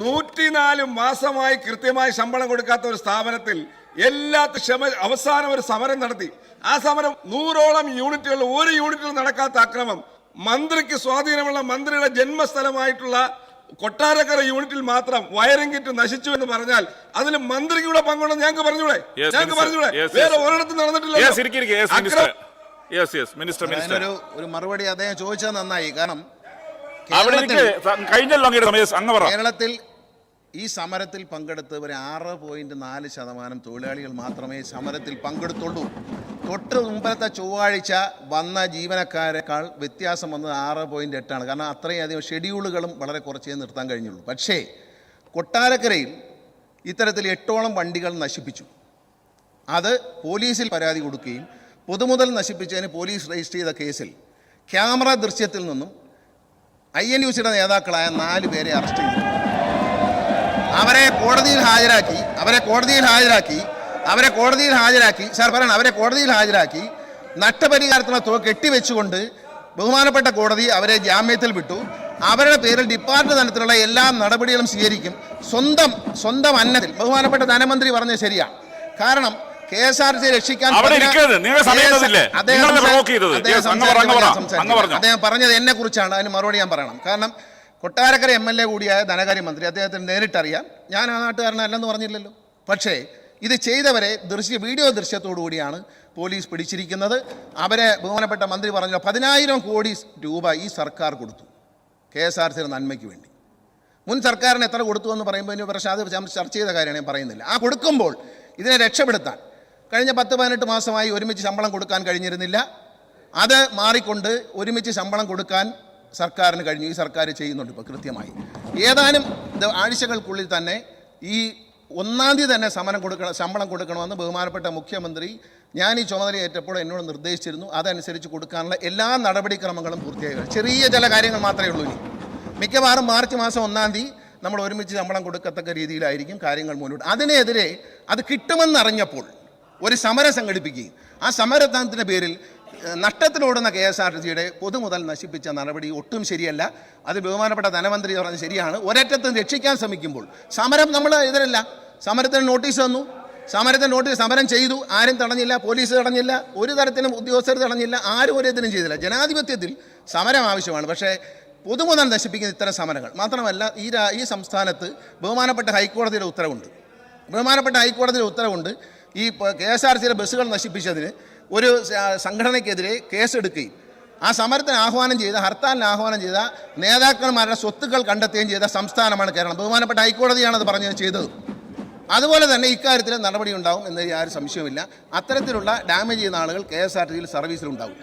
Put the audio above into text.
നൂറ്റിനാല് മാസമായി കൃത്യമായി ശമ്പളം കൊടുക്കാത്ത ഒരു സ്ഥാപനത്തിൽ എല്ലാ ക്ഷമ അവസാനം ഒരു സമരം നടത്തി. ആ സമരം നൂറോളം യൂണിറ്റുകൾ ഒരു യൂണിറ്റിൽ നടക്കാത്ത അക്രമം. മന്ത്രിക്ക് സ്വാധീനമുള്ള മന്ത്രിയുടെ ജന്മസ്ഥലമായിട്ടുള്ള കൊട്ടാരക്കര യൂണിറ്റിൽ മാത്രം വയറിംഗ് കിറ്റ് നശിച്ചു എന്ന് പറഞ്ഞാൽ അതിൽ മന്ത്രിക്ക് കൂടെ പങ്കുണ്ടെന്ന് ഞങ്ങൾക്ക് പറഞ്ഞൂടെ? ഞങ്ങൾക്ക് പറഞ്ഞൂടെ. വേറെ ഒരിടത്തും നടന്നിട്ടില്ല. ഒരു മറുപടി അദ്ദേഹം ചോദിച്ചത് നന്നായി. കാരണം കഴിഞ്ഞല്ലോ കേരളത്തിൽ ഈ സമരത്തിൽ പങ്കെടുത്തവർ ആറ് പോയിന്റ് നാല് ശതമാനം തൊഴിലാളികൾ മാത്രമേ സമരത്തിൽ പങ്കെടുത്തുള്ളൂ. തൊട്ട് മുമ്പത്തെ ചൊവ്വാഴ്ച വന്ന ജീവനക്കാരെക്കാൾ വ്യത്യാസം വന്നത് ആറ് പോയിന്റ് എട്ടാണ്. കാരണം അത്രയും അധികം ഷെഡ്യൂളുകളും വളരെ കുറച്ചേ നിർത്താൻ കഴിഞ്ഞുള്ളൂ. പക്ഷേ കൊട്ടാരക്കരയിൽ ഇത്തരത്തിൽ എട്ടോളം വണ്ടികൾ നശിപ്പിച്ചു. അത് പോലീസിൽ പരാതി കൊടുക്കുകയും പൊതുമുതൽ നശിപ്പിച്ചതിന് പോലീസ് രജിസ്റ്റർ ചെയ്ത കേസിൽ ക്യാമറ ദൃശ്യത്തിൽ നിന്നും ഐ എൻ യു സിയുടെ നേതാക്കളായ നാല് പേരെ അറസ്റ്റ് ചെയ്തു. അവരെ കോടതിയിൽ ഹാജരാക്കി അവരെ കോടതിയിൽ ഹാജരാക്കി അവരെ കോടതിയിൽ ഹാജരാക്കി സാർ പറയണം അവരെ കോടതിയിൽ ഹാജരാക്കി നഷ്ടപരിഹാരത്തിനുള്ള തുക കെട്ടിവെച്ചുകൊണ്ട് ബഹുമാനപ്പെട്ട കോടതി അവരെ ജാമ്യത്തിൽ വിട്ടു. അവരുടെ പേരിൽ ഡിപ്പാർട്ട്മെന്റ് തലത്തിലുള്ള എല്ലാ നടപടികളും സ്വീകരിക്കും. സ്വന്തം സ്വന്തം അന്നത്തിൽ ബഹുമാനപ്പെട്ട ധനമന്ത്രി പറഞ്ഞത് ശരിയാണ് കാരണം കെ എസ് ആർ സി രക്ഷിക്കാൻ? അദ്ദേഹം പറഞ്ഞത് എന്നെ കുറിച്ചാണ് അതിന് മറുപടി ഞാൻ പറയണം. കാരണം കൊട്ടാരക്കര എം എൽ എ കൂടിയായ ധനകാര്യമന്ത്രി അദ്ദേഹത്തിന് നേരിട്ടറിയാം. ഞാൻ ആ നാട്ടുകാരനല്ലെന്ന് പറഞ്ഞില്ലല്ലോ. പക്ഷേ ഇത് ചെയ്തവരെ ദൃശ്യ വീഡിയോ ദൃശ്യത്തോടു കൂടിയാണ് പോലീസ് പിടിച്ചിരിക്കുന്നത്. അവരെ ബഹുമാനപ്പെട്ട മന്ത്രി പറഞ്ഞു പതിനായിരം കോടി രൂപ ഈ സർക്കാർ കൊടുത്തു കെ എസ് ആർ സിയുടെ നന്മയ്ക്ക് വേണ്ടി. മുൻ സർക്കാരിന് എത്ര കൊടുത്തു എന്ന് പറയുമ്പോൾ ഇനി പക്ഷേ അത് ചർച്ച ചെയ്ത കാര്യമാണ് ഞാൻ പറയുന്നില്ല. ആ കൊടുക്കുമ്പോൾ ഇതിനെ രക്ഷപ്പെടുത്താൻ കഴിഞ്ഞ പത്ത് പതിനെട്ട് മാസമായി ഒരുമിച്ച് ശമ്പളം കൊടുക്കാൻ കഴിഞ്ഞിരുന്നില്ല. അത് മാറിക്കൊണ്ട് ഒരുമിച്ച് ശമ്പളം കൊടുക്കാൻ സർക്കാരിന് കഴിഞ്ഞു. ഈ സർക്കാർ ചെയ്യുന്നുണ്ട് ഇപ്പോൾ കൃത്യമായി. ഏതാനും ആഴ്ചകൾക്കുള്ളിൽ തന്നെ ഈ ഒന്നാം തീയതി തന്നെ സമരം കൊടുക്കണം ശമ്പളം കൊടുക്കണമെന്ന് ബഹുമാനപ്പെട്ട മുഖ്യമന്ത്രി ഞാൻ ഈ ചുമതല ഏറ്റപ്പോൾ എന്നോട് നിർദ്ദേശിച്ചിരുന്നു. അതനുസരിച്ച് കൊടുക്കാനുള്ള എല്ലാ നടപടിക്രമങ്ങളും പൂർത്തിയായി ചെറിയ ചില കാര്യങ്ങൾ മാത്രമേ ഉള്ളൂ ഇനി. മിക്കവാറും മാർച്ച് മാസം ഒന്നാം തീയതി നമ്മൾ ഒരുമിച്ച് ശമ്പളം കൊടുക്കത്തക്ക രീതിയിലായിരിക്കും കാര്യങ്ങൾ മുന്നോട്ട്. അതിനെതിരെ അത് കിട്ടുമെന്നറിഞ്ഞപ്പോൾ ഒരു സമരം സംഘടിപ്പിക്കുകയും. ആ സമരത്തിന്റെ പേരിൽ നഷ്ടത്തിലോടുന്ന കെ എസ് ആർ ടി സിയുടെ പൊതുമുതൽ നശിപ്പിച്ച നടപടി ഒട്ടും ശരിയല്ല. അത് ബഹുമാനപ്പെട്ട ധനമന്ത്രി പറഞ്ഞത് ശരിയാണ്. ഒരറ്റത്ത് രക്ഷിക്കാൻ ശ്രമിക്കുമ്പോൾ സമരം നമ്മൾ എതിരല്ല. സമരത്തിന് നോട്ടീസ് തന്നു. സമരത്തിന് നോട്ടീസ് സമരം ചെയ്തു. ആരും തടഞ്ഞില്ല പോലീസ് തടഞ്ഞില്ല ഒരു തരത്തിലും ഉദ്യോഗസ്ഥർ തടഞ്ഞില്ല ആരും ഒരു ഇതിനും ചെയ്തില്ല. ജനാധിപത്യത്തിൽ സമരം ആവശ്യമാണ്. പക്ഷേ പൊതുമുതൽ നശിപ്പിക്കുന്ന ഇത്തരം സമരങ്ങൾ മാത്രമല്ല ഈ ഈ സംസ്ഥാനത്ത് ബഹുമാനപ്പെട്ട ഹൈക്കോടതിയുടെ ഉത്തരവുണ്ട്. ബഹുമാനപ്പെട്ട ഹൈക്കോടതിയുടെ ഉത്തരവുണ്ട് ഈ കെ എസ് ആർ സിയിലെ ബസ്സുകൾ നശിപ്പിച്ചതിന് ഒരു സംഘടനയ്ക്കെതിരെ കേസെടുക്കുകയും ആ സമരത്തിന് ആഹ്വാനം ചെയ്ത ഹർത്താലിന് ആഹ്വാനം ചെയ്ത നേതാക്കന്മാരുടെ സ്വത്തുക്കൾ കണ്ടെത്തുകയും ചെയ്ത സംസ്ഥാനമാണ് കേരളം. ബഹുമാനപ്പെട്ട ഹൈക്കോടതിയാണ് അത് പറഞ്ഞത് ചെയ്തത്. അതുപോലെ തന്നെ ഇക്കാര്യത്തിൽ നടപടി ഉണ്ടാവും എന്ന് യാതൊരു സംശയവുമില്ല. അത്തരത്തിലുള്ള ഡാമേജ് ചെയ്യുന്ന ആളുകൾ കെ എസ് ആർ ടിയിൽ സർവീസിലുണ്ടാവും.